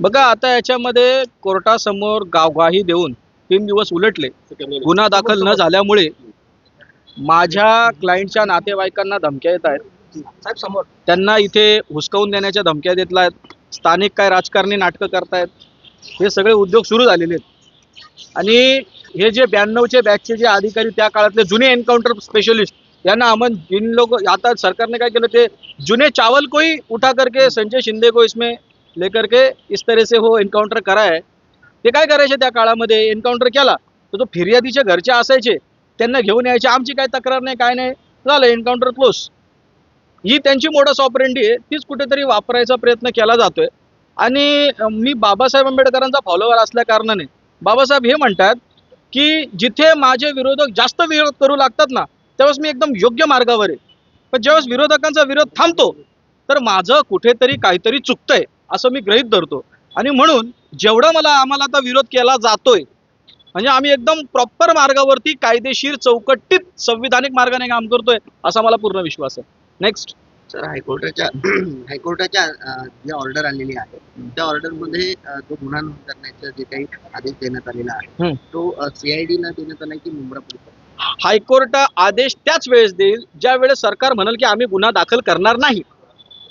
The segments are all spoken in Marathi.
बघा आता याच्यामध्ये कोर्टासमोर गावगाही देऊन तीन दिवस उलटले. गुन्हा दाखल न झाल्यामुळे माझ्या क्लायंटच्या नातेवाईकांना धमक्या येत आहेत. त्यांना इथे हुसकावून देण्याच्या धमक्या देतला आहेत. स्थानिक काय राजकारणी नाटकं करतायत. हे सगळे उद्योग सुरू झालेले आहेत. आणि हे जे ब्याण्णवचे बॅचचे जे अधिकारी त्या काळातले जुने एन्काउंटर स्पेशलिस्ट यांना अमन जिन लोग आता सरकारने काय केलं ते जुने चावल को ही उठा करके संजय शिंदे को इसमें लेकर के इस तरह से हो एन्काउंटर कराय ते काय करायचे त्या काळामध्ये? एन्काउंटर केला. तर तो फिर्यादीचे घरचे असायचे. त्यांना घेऊन यायचे. आमची काय तक्रार नाही काय नाही. झालं एन्काउंटर क्लोज ही त्यांची मोडस ऑपरेंडी आहे. तीच कुठेतरी वापरायचा प्रयत्न केला जातोय. आणि मी बाबासाहेब आंबेडकरांचा फॉलोअर असल्या कारणाने बाबासाहेब हे म्हणतात की जिथे माझे विरोधक जास्त विरोध करू लागतात ना त्यावेळेस मी एकदम योग्य मार्गावर आहे. पण ज्यावेळेस विरोधकांचा विरोध थांबतो तर माझं कुठेतरी काहीतरी चुकतंय. असं मी गृहीत धरतो. आणि म्हणून जेवढं मला आम्हाला आता विरोध केला जातोय म्हणजे आम्ही एकदम प्रॉपर मार्गावरती कायदेशीर चौकटीत संविधानिक मार्गाने काम करतोय असा मला पूर्ण विश्वास आहे. नेक्स्ट सर हायकोर्टाच्या हायकोर्टाच्या जी ऑर्डर आलेली आहे त्या ऑर्डरमध्ये तो गुन्हा नोंद करण्याचा जे काही आदेश देण्यात आलेला आहे. तो सीआयडी ला देण्यात आला की मुंब्रा पोलीस हायकोर्ट आदेश त्याच वेळेस देईल ज्या वेळेस सरकार म्हणाल की आम्ही गुन्हा दाखल करणार नाही.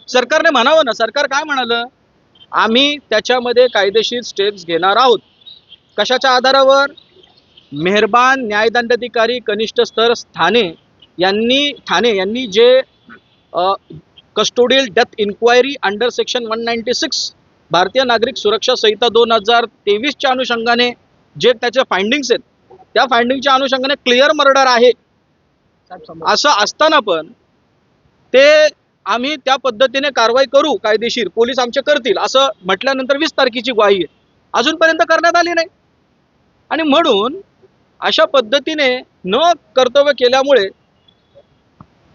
सरकारने म्हणावं ना सरकार काय म्हणालं? आम्ही त्याच्यामध्ये कायदेशीर स्टेप्स घेणार आहोत. कशाच्या आधारावर? मेहरबान न्यायदंडाधिकारी कनिष्ठ स्तर ठाणे यांनी ठाणे यांनी जे custodial death inquiry under section one ninety six Bharatiya Nagarik Suraksha संहिता दोन हजार तेवीसच्या अनुषंगाने जे त्याचे फाइंडिंग्स आहेत त्या फाइंडिंगच्या अनुषंगाने क्लिअर मर्डर आहे. असं असताना पण ते आम्ही त्या पद्धतीने कारवाई करू कायदेशीर पोलीस आमचे करतील असं म्हटल्यानंतर वीस तारखेची ग्वाही आहे. अजूनपर्यंत करण्यात आली नाही. आणि म्हणून अशा पद्धतीने न कर्तव्य केल्यामुळे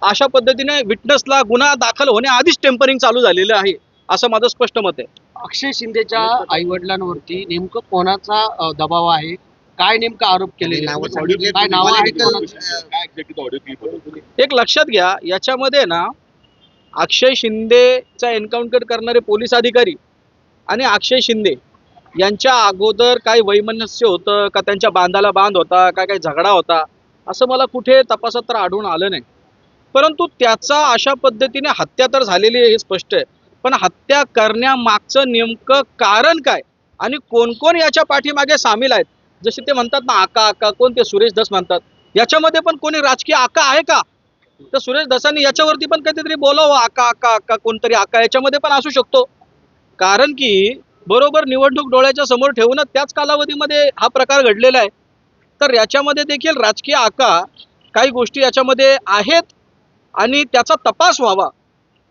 अशा पद्धतीने विटनेसला गुन्हा दाखल होण्याआधीच टेम्परिंग चालू झालेलं आहे असं माझं स्पष्ट मत आहे. अक्षय शिंदेच्या आई वडिलांवरती नेमकं कोणाचा दबाव आहे? काय नेमका आरोप केले काय नावं कोणाची? एक लक्षात घ्या याच्यामध्ये ना अक्षय शिंदेचा एन्काउंटर करणारे पोलीस अधिकारी आणि अक्षय शिंदे यांच्या अगोदर काही वैमनस्य होतं का त्यांच्या बांधाला बांध होता का काही झगडा होता असं मला कुठे तपासात तर आढळून आलं नाही. परंतु त्याचा अशा पद्धतीने हत्या तर झालेली आहे हे स्पष्ट आहे. पण हत्या करण्यामागचं नेमकं कारण काय आणि कोण कोण याच्या पाठीमागे सामील आहेत? जसे ते म्हणतात ना आका आका कोण ते सुरेश दस म्हणतात? याच्यामध्ये पण कोणी राजकीय आका आहे का? तर सुरेश दसानी याच्यावरती पण काहीतरी बोलावं आका आका आका कोणतरी आका याच्यामध्ये पण असू शकतो. कारण की बरोबर निवडणूक डोळ्याच्या समोर ठेवूनच त्याच कालावधीमध्ये हा प्रकार घडलेला आहे. तर याच्यामध्ये देखील राजकीय आका काही गोष्टी याच्यामध्ये आहेत आणि त्याचा तपास व्हावा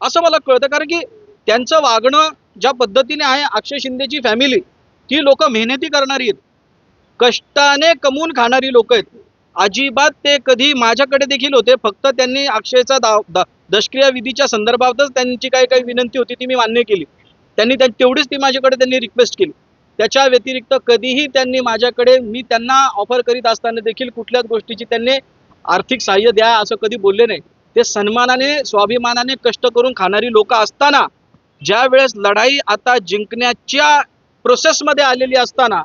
असं मला कळतं. कारण की त्यांचं वागणं ज्या पद्धतीने आहे अक्षय शिंदेची फॅमिली ती लोक मेहनती करणारी आहेत. कष्टाने कमवून खाणारी लोक आहेत. अजिबात ते कधी माझ्याकडे देखील होते. फक्त त्यांनी अक्षयचा दा दशक्रिया विधीच्या संदर्भातच त्यांची काही काही विनंती होती ती मी मान्य केली. त्यांनी त्या तेवढीच ती माझ्याकडे त्यांनी रिक्वेस्ट केली. त्याच्या व्यतिरिक्त कधीही त्यांनी माझ्याकडे मी त्यांना ऑफर करीत असताना देखील कुठल्याच गोष्टीची त्यांनी आर्थिक सहाय्य द्या असं कधी बोलले नाही. ते सन्मानाने स्वाभिमानाने कष्ट करून खाणारी लोक असताना ज्या वेळेस लढाई आता जिंकण्याच्या प्रोसेसमध्ये आलेली असताना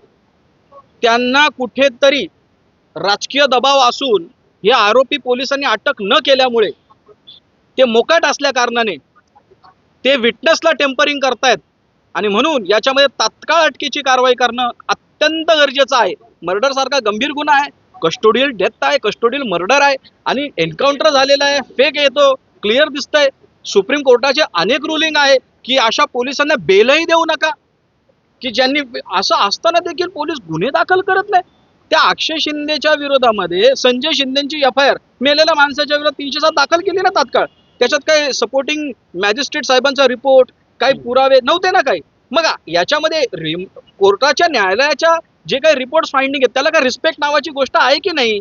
त्यांना कुठेतरी राजकीय दबाव असून हे आरोपी पोलिसांनी अटक न केल्यामुळे ते मोकाट असल्या कारणाने ते विटनेसला टेम्परिंग करतायत. आणि म्हणून याच्यामध्ये तात्काळ अटकेची कारवाई करणं अत्यंत गरजेचं आहे. मर्डरसारखा गंभीर गुन्हा आहे. कस्टोडियल डेथ आहे कस्टोडियल मर्डर आहे आणि एन्काउंटर झालेला आहे फेक येतो क्लिअर दिसतंय. सुप्रीम कोर्टाचे अनेक रुलिंग आहे की अशा पोलिसांना बेलही देऊ नका. की ज्यांनी असं असताना देखील पोलीस गुन्हे दाखल करत नाही त्या अक्षय शिंदेच्या विरोधामध्ये संजय शिंदेची एफ आय आर मेलेल्या माणसाच्या विरोधात तीनशे सात दाखल केली ना तात्काळ. त्याच्यात काही सपोर्टिंग मॅजिस्ट्रेट साहेबांचा रिपोर्ट काही पुरावे नव्हते ना काही. मग याच्यामध्ये कोर्टाच्या न्यायालयाच्या जे काही रिपोर्ट फाइंडिंग आहेत त्याला काय रिस्पेक्ट नावाची गोष्ट आहे की नाही?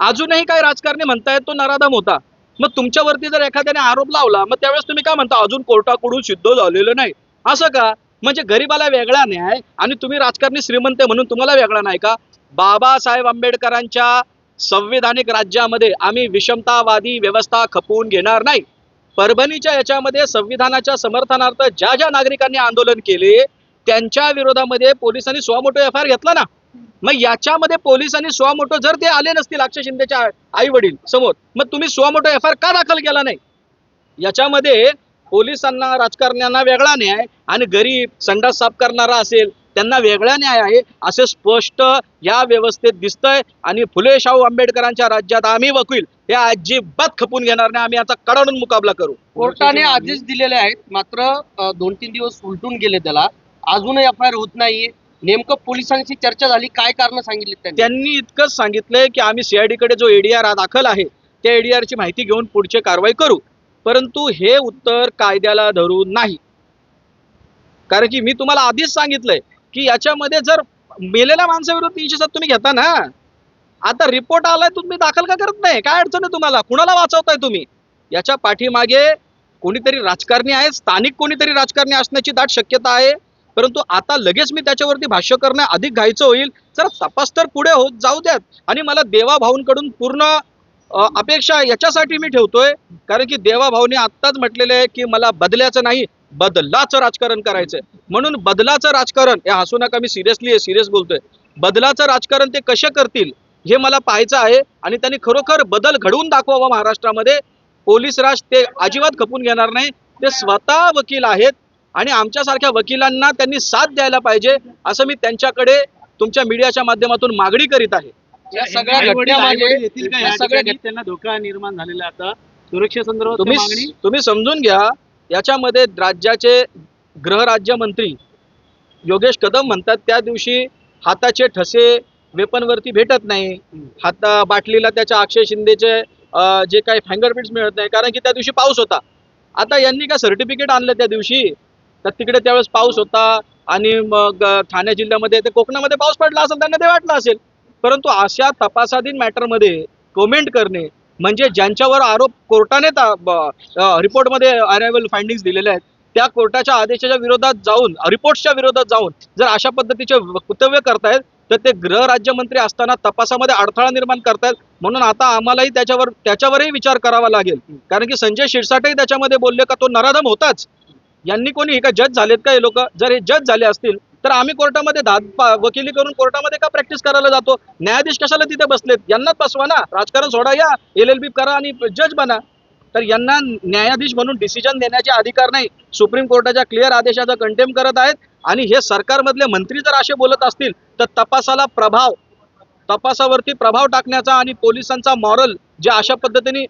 अजूनही काही राजकारणी म्हणतायत तो नराधम होता. मग तुमच्यावरती जर एखाद्याने आरोप लावला मग त्यावेळेस तुम्ही काय म्हणता? अजून कोर्टाकडून सिद्ध झालेलं नाही. असं का? म्हणजे गरीबाला वेगळा न्याय आणि तुम्ही राजकारणी श्रीमंत आहे म्हणून तुम्हाला वेगळा नाही का? बाबासाहेब आंबेडकरांच्या संविधानिक राज्यामध्ये आम्ही विषमतावादी व्यवस्था खपवून घेणार नाही. परभणीच्या याच्यामध्ये संविधानाच्या समर्थनार्थ ज्या ज्या नागरिकांनी आंदोलन केले त्यांच्या विरोधामध्ये पोलिसांनी स्वामोटो एफ आय आर घेतला ना? मग याच्यामध्ये पोलिसांनी स्वामोटो जर ते आले नसतील अक्षय शिंदेच्या आई वडील समोर मग तुम्ही स्वमोटो एफ आय आर का दाखल केला नाही? याच्यामध्ये पोलिसांना राजकारण्यांना वेगळा न्याय आणि गरीब संडास साफ करणारा असेल त्यांना वेगळा न्याय आहे असे स्पष्ट या व्यवस्थेत दिसतंय. आणि फुले शाहू आंबेडकरांच्या राज्यात आम्ही वकील हे अजिबात खपून घेणार नाही. आम्ही याचा कडाडून मुकाबला करू. कोर्टाने आदेश दिलेले आहेत मात्र दोन तीन दिवस उलटून गेले त्याला. अजूनही एफ आय आर होत नाहीये. नेमकं पोलिसांशी चर्चा झाली काय कारण सांगितली त्यांनी? त्यांनी इतकंच सांगितलंय की आम्ही सीआयडी कडे जो एडीआर दाखल आहे त्या एडीआर ची माहिती घेऊन पुढची कारवाई करू. परंतु हे उत्तर कायद्याला धरून नाही. कारण की मी तुम्हाला आधीच सांगितलंय की याच्यामध्ये जर मेलेल्या माणसाविरुद्ध तीनशे सात तुम्ही घेता ना आता रिपोर्ट आलाय तुम्ही दाखल का करत नाही? काय अडचण आहे तुम्हाला? कुणाला वाचवताय तुम्ही? याच्या पाठीमागे कोणीतरी राजकारणी आहे स्थानिक कोणीतरी राजकारणी असण्याची दाट शक्यता आहे. परंतु आता लगेच मी त्याच्यावरती भाष्य करणं अधिक घायचं होईल. जरा तपास तर पुढे होत जाऊ द्यात. आणि मला देवा भाऊंकडून पूर्ण अपेक्षा याच्यासाठी मी ठेवतोय. कारण की देवा भाऊने आत्ताच म्हटलेलं आहे की मला बदल्याचं नाही. बदलाचं राजकारण करायचंय. म्हणून बदलाचं राजकारण हे हसू नका मी सिरियसली सिरियस बोलतोय. बदलाचं राजकारण ते कसे करतील हे मला पाहायचं आहे आणि त्यांनी खरोखर बदल घडवून दाखवावा महाराष्ट्रामध्ये. पोलीस राज ते अजिबात खपून घेणार नाही. ते स्वतः वकील आहेत आणि आमच्यासारख्या वकिलांना त्यांनी साथ द्यायला पाहिजे असं मी त्यांच्याकडे तुमच्या मीडियाच्या माध्यमातून मागणी करीत आहे. या सगळ्या धोका निर्माण झालेला आहे आता. सुरक्षेसंदर्भात तुम्ही समजून घ्या याच्यामध्ये राज्याचे गृहराज्यमंत्री योगेश कदम म्हणतात त्या दिवशी हाताचे ठसे वेपनवरती भेटत नाही. हाता बाटलीला त्याच्या अक्षय शिंदेचे जे काही फिंगरप्रिंट्स मिळत नाही कारण की त्या दिवशी पाऊस होता. आता यांनी काय सर्टिफिकेट आणलं त्या दिवशी? तर तिकडे त्यावेळेस पाऊस होता आणि मग ठाणे जिल्ह्यामध्ये ते कोकणामध्ये पाऊस पडला असेल त्यांना ते वाटलं असेल. परंतु अशा तपासाधीन मॅटरमध्ये कमेंट करणे म्हणजे ज्यांच्यावर आरोप कोर्टाने रिपोर्टमध्ये अरायवल फाइंडिंग दिलेले आहेत त्या कोर्टाच्या आदेशाच्या विरोधात जाऊन रिपोर्ट्सच्या विरोधात जाऊन जर अशा पद्धतीचे वक्तव्य करतायत तर ते गृह राज्यमंत्री असताना तपासामध्ये अडथळा निर्माण करतायत. म्हणून आता आम्हालाही त्याच्यावर त्याच्यावरही विचार करावा लागेल. कारण की संजय शिरसाटही त्याच्यामध्ये बोलले का तो नराधम होताच. यांनी कोणी हे का जज झालेत का हे लोक? जर हे जज झाले असतील तर आम्ही कोर्टामध्ये दाद पा- वकिली करून कोर्टामध्ये का प्रॅक्टिस करायला जातो? न्यायाधीश कशाला तिथे बसलेत? यांनाच बसवा ना. राजकारण सोडा या. एल एल बी करा आणि जज बना. तर यांना न्यायाधीश म्हणून डिसिजन देण्याचे अधिकार नाही. सुप्रीम कोर्टाच्या क्लिअर आदेशाचा कंटेम करत आहेत. आणि हे सरकारमधले मंत्री जर असे बोलत असतील तर तपासाला प्रभाव तपासावरती प्रभाव टाकण्याचा आणि पोलिसांचा मॉरल जे अशा पद्धतीने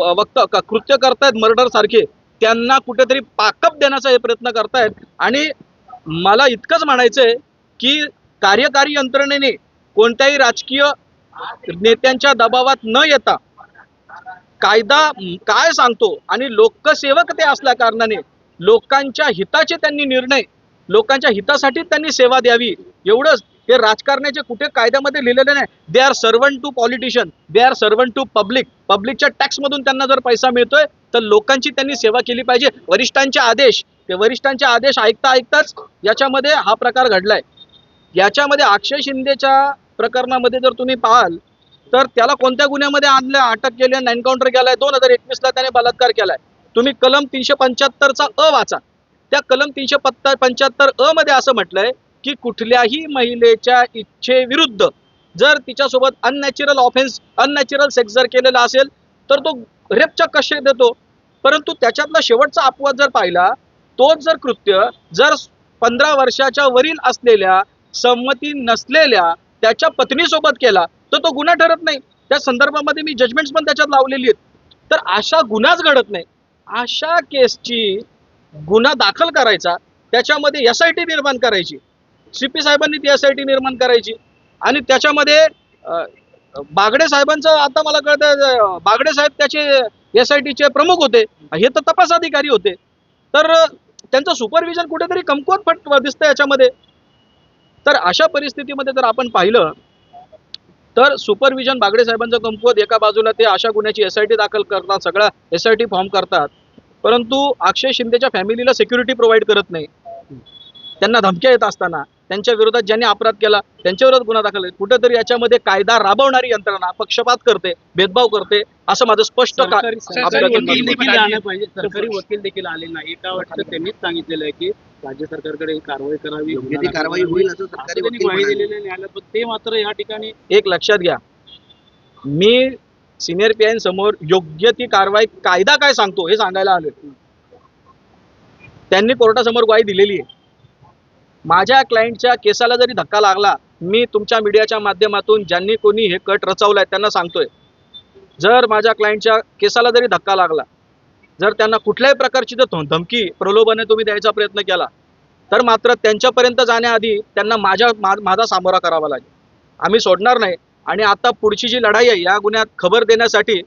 वक्त कृत्य करतायत मर्डर सारखे त्यांना कुठेतरी पाकअप देण्याचा हे प्रयत्न करतायत. आणि मला इतकंच म्हणायचंय की कार्यकारी यंत्रणेने कोणत्याही राजकीय नेत्यांच्या दबावात न येता कायदा काय सांगतो आणि लोकसेवक ते असल्या कारणाने लोकांच्या हिताचे त्यांनी निर्णय लोकांच्या हितासाठी त्यांनी सेवा द्यावी एवढंच. हे राजकारणाचे कुठे कायद्यामध्ये लिहिलेले नाही they are servant to politician they are servant to public पब्लिकच्या टॅक्समधून त्यांना जर पैसा मिळतोय तर लोकांची त्यांनी सेवा केली पाहिजे. वरिष्ठांचे आदेश ते वरिष्ठांचे आदेश ऐकता ऐकताच याच्यामध्ये हा प्रकार घडलाय. याच्यामध्ये अक्षय शिंदेच्या प्रकरणामध्ये जर तुम्ही पाहाल तर त्याला कोणत्या गुन्ह्यामध्ये आणलं अटक केली आणि एन्काउंटर केलाय? दोन हजार एकवीसला त्याने बलात्कार केलाय. तुम्ही कलम तीनशे पंच्याहत्तरचा अ वाचा. त्या कलम तीनशे पत्ता पंच्याहत्तर अ मध्ये असं म्हटलंय की कुठल्याही महिलेच्या इच्छेविरुद्ध जर तिच्यासोबत अननॅचरल ऑफेन्स अननॅचरल सेक्स जर केलेला असेल तर तो रेपचा कशे देतो. परंतु त्याच्यातला शेवटचा अपवाद जर पाहिला तोच जर कृत्य जर पंधरा वर्षाच्या वरील असलेल्या संमती नसलेल्या त्याच्या पत्नीसोबत केला तर तो गुन्हा ठरत नाही. त्या संदर्भामध्ये मी जजमेंट्स पण त्याच्यात लावलेली आहेत. तर अशा गुन्हाच घडत नाही. अशा केसची गुन्हा दाखल करायचा त्याच्यामध्ये एस आय टी निर्माण करायची. सी पी साहेबांनी ती एस आय टी निर्माण करायची. आणि त्याच्यामध्ये बागडे साहेबांचं आता मला कळतं बागडे साहेब त्याचे एस आय टीचे प्रमुख होते. हे तर तपास अधिकारी होते. तर त्यांचं सुपरविजन कुठेतरी कमकुवत फट दिसतं याच्यामध्ये. तर अशा परिस्थितीमध्ये जर आपण पाहिलं तर सुपरविजन बागडे साहेबांचं कमकुवत एका बाजूला ते अशा गुन्ह्याची एस आय टी दाखल करतात सगळ्या एस आय टी फॉर्म करतात. परंतु अक्षय शिंदेच्या फॅमिलीला सिक्युरिटी प्रोव्हाइड करत नाही. त्यांना धमक्या येत असताना. त्यांच्या विरोधात ज्यांनी अपराध केला त्यांच्या विरोधात गुन्हा दाखल. कुठेतरी याच्यामध्ये कायदा राबवणारी यंत्रणा पक्षपात करते भेदभाव करते असं माझं स्पष्ट का- सरकारी वकील देखील. आले पाहिजे सरकारी वकील देखील आले नाही. का वाटतं त्यांनीच सांगितलेलं आहे की राज्य सरकारकडे ही कारवाई करावी कारवाई करावी. होईल पण ते मात्र या ठिकाणी एक लक्षात घ्या. मी सिनियर पी समोर योग्य ती कारवाई कायदा काय सांगतो हे सांगायला आलोय. त्यांनी कोर्टासमोर ग्वाही दिलेली आहे. माझ्या क्लायंटच्या केसाला जरी धक्का लागला मी तुमच्या मीडियाच्या माध्यमातून ज्यांनी कोणी हे कट रचवलाय त्यांना सांगतोय. जर माझ्या क्लायंटच्या केसाला जरी धक्का लागला जर त्यांना कुठल्याही प्रकारची जर धमकी प्रलोभने तुम्ही द्यायचा प्रयत्न केला तर मात्र त्यांच्यापर्यंत जाण्याआधी त्यांना माझ्या मा- माझा सामोरा करावा लागेल. आम्ही सोडणार नाही आणि आता पुढची जी लढाई आहे या गुन्ह्यात खबर देण्यासाठी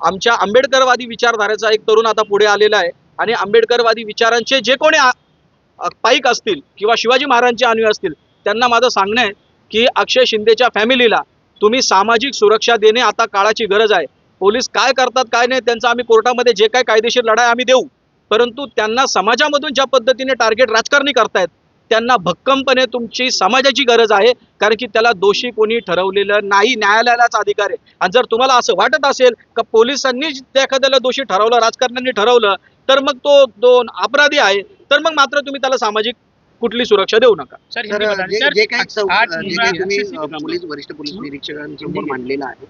आमच्या आंबेडकरवादी विचारधारेचा एक तरुण आता पुढे आलेला आहे आणि आंबेडकरवादी विचारांचे जे कोणी पाईक असतील किंवा शिवाजी महाराजांचे अनुय असतील त्यांना माझं सांगणं आहे की अक्षय शिंदेच्या फॅमिलीला तुम्ही सामाजिक सुरक्षा देणे आता काळाची गरज आहे. पोलीस काय करतात काय नाही त्यांचा आम्ही कोर्टामध्ये जे काय कायदेशीर लढाई आम्ही देऊ. परंतु त्यांना समाजामधून ज्या पद्धतीने टार्गेट राजकारणी करतायत त्यांना भक्कमपणे तुमची समाजाची गरज आहे कारण की त्याला दोषी कोणी ठरवलेलं नाही न्यायालयालाच अधिकार आहे. आणि जर तुम्हाला असं वाटत असेल का पोलिसांनी त्या एखाद्याला दोषी ठरवलं राजकारण्यांनी ठरवलं तर मग तो दोन अपराधी आहे. तर मग मात्र तुम्ही त्याला सामाजिक कुठली सुरक्षा देऊ नका. तर जे तुम्ही अ, पोलीस वरिष्ठ पोलीस निरीक्षकांसमोर मांडलेलं आहे